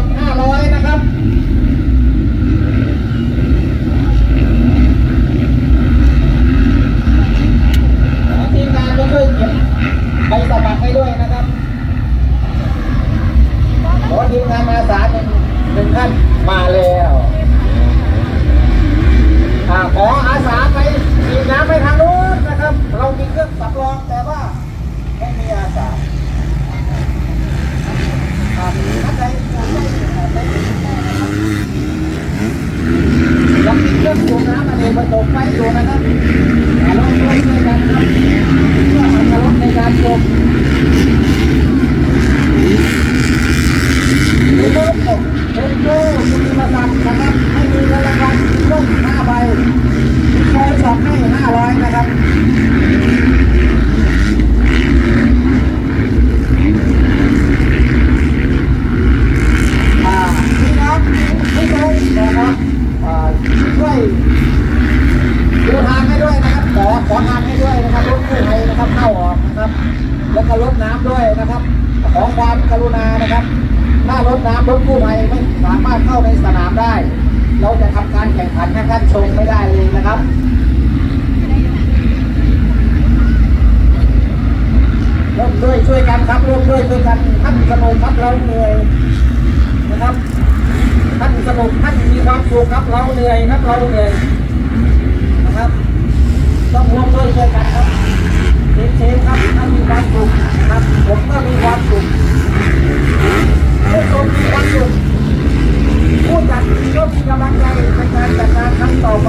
บัตนะครับทีมงานก็ช่วยเก็บใบสมัคให้ด้วยนะครับรถทีมงานมาสาหนึ่งหนึ่นมาแล้วขออาสาไปฉีดน้ำไปทางนู้นนะครับ เรามีเครื่องสำรองแต่ว่าไม่มีอาสาท่านใด เป็นโลกมีประสันนะครับให้มีเงินรางวัลร่วมห้าใบมีโปรสองให้ห้าร้อยนะครับพี่น้องพี่น้องนะครับช่วยดูทางให้ด้วยนะครับ ขอขอทางให้ด้วยนะครับรถกู้ภัยนะครับเข้าออกนะครับ แล้วก็รถน้ำด้วยนะครับ ขอความกรุณานะครับ น้ำรถกู้ภัยไม่สามารถเข้าในสนามได้ เราจะทำการแข่งขันให้ท่านชมไม่ได้เลยนะครับ ร่วมด้วยช่วยกันครับร่วมด้วยช่วยกันท่านสนุกครับเราเหนื่อยนะครับ ท่านสนุกท่านมีความสุขครับเราเหนื่อยครับเราเหนื่อยนะครับ ต้องร่วมด้วยช่วยกันครับเชฟเชฟครับท่านมีความสุขครับผมก็มีความสุข ผู้ชมมีความสุขผู้จัดก็มีกำลังใจในการจัดงานครั้งต่อไป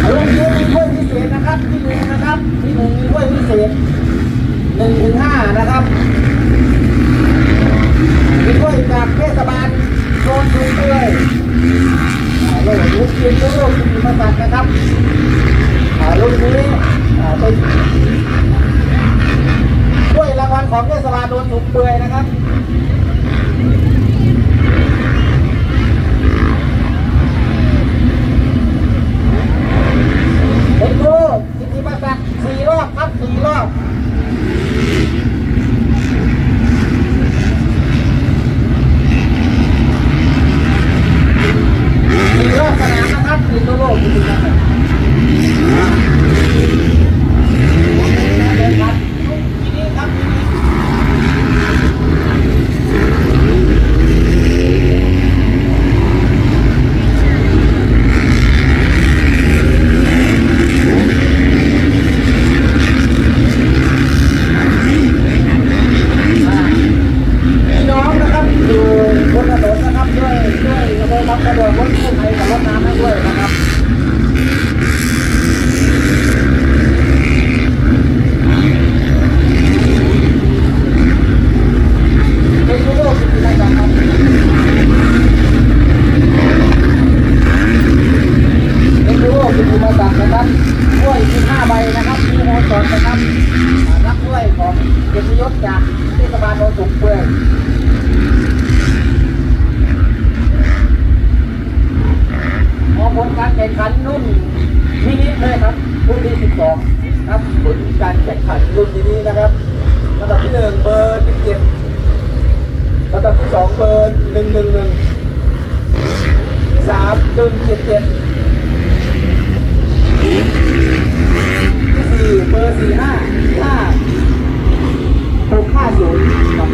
เอาลงด้วยมีถ้วยพิเศษนะครับที่หนึ่งนะครับ ที่หนึ่งมีถ้วยพิเศษหนึ่งถึงห้านะครับมีด้วยจากเทศบาลโซนชุมเลยอ่าโลกยุคยืนโลกมีมาตัดนะครับอ่ารุ่นนี้อ่าเป็น 5ใบนะครับมีโอสอนนะครับรับด้วยของเกียรติยศจากเทศบาลโนนสูงเปื่อยขอผลการแข่งขันรุ่นมินิเลยครับรุ่นที่สิบสองครับผลการแข่งขันรุ่ที่นินะครับลำดับที่หนึ่งเบอร์17ลำดับที่สองเบอร์หนึ่งหนึ่งหนึ่งสามเ111เ1 7 7 สี่ห้าห้าหกห้าศูนย์ครับ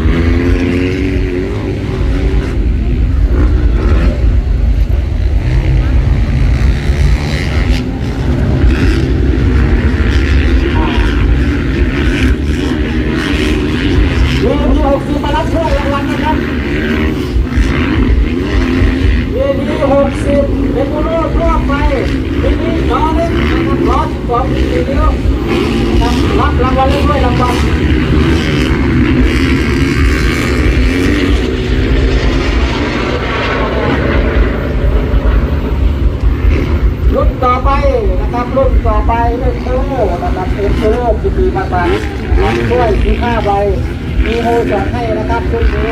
เรือที่หกสิบมารับถ้วยรางวัลนะครับ เวทีหกสิบเป็นผู้รอดรอบไปทีนี้จอเล็กนะครับร้อยสิบสองทีเดียวนะครับรับรางวัลเล่นด้วยรางวัลรุ่นต่อไปนะค รุ่นต่อไปเป็นโต้นะครับเป็นโต้กิติมาสันรับถ้วยที่ห้าใบมีโฮสองให้นะครับรุ่นนี้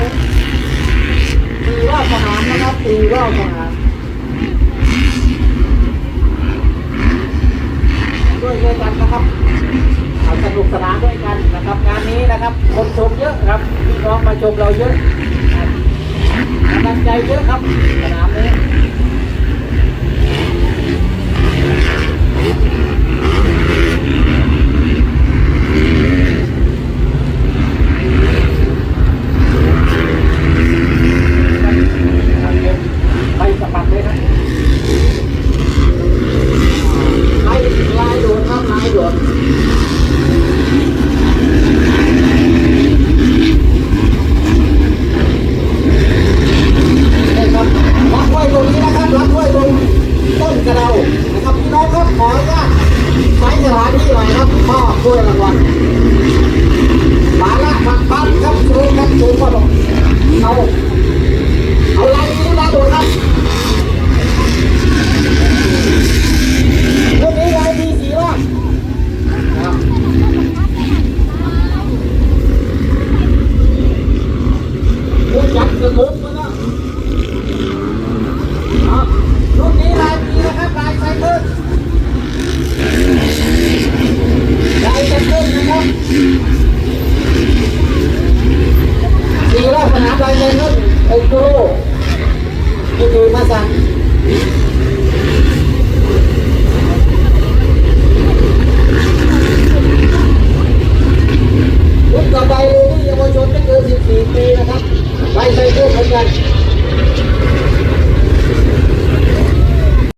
สี่รอบสนามนะครับสี่รอบสนามด้วยด้วยกันนะครับเอาสนุกสนานด้วยกันนะครับงานนี้นะครับ คนชมเยอะครับพี่น้องมาชมเราเยอะกำลังใจเยอะครับสนามนี้ วิยครับมอช่วยรางวัลมาละผักปั้นครับชูครับชูครับเอาเอาลายนี้มาดูครับ